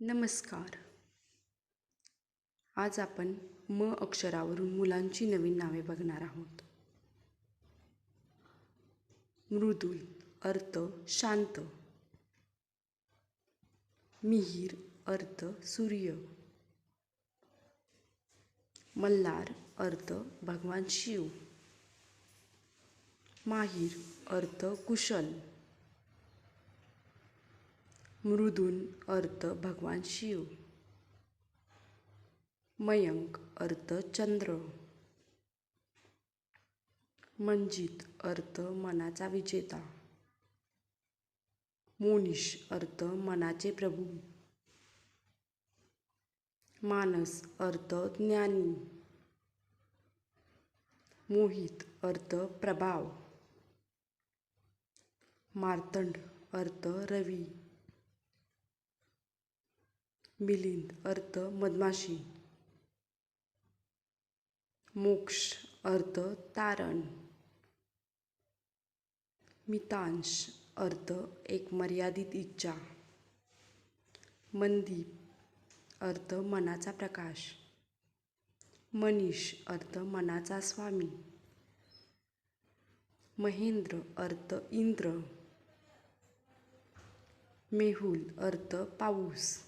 नमस्कार. आज आपण म अक्षरावरून मुलांची नवीन नावे बघणार आहोत. मृदुल अर्थ शांत. मिहीर अर्थ सूर्य. मल्हार अर्थ भगवान शिव. माहीर अर्थ कुशल. मृदून अर्थ भगवान शिव. मयंक अर्थ चंद्र. मंजित अर्थ मनाचा विजेता. मोनिश अर्थ मनाचे प्रभू. मानस अर्थ ज्ञानी. मोहित अर्थ प्रभाव. मार्तंड अर्थ रवी. मिलिंद अर्थ मधमाशी. मोक्ष अर्थ तारण. मितांश अर्थ एक मर्यादित इच्छा. मनदीप अर्थ मनाचा प्रकाश. मनीष अर्थ मनाचा स्वामी. महेंद्र अर्थ इंद्र. मेहुल अर्थ पाऊस.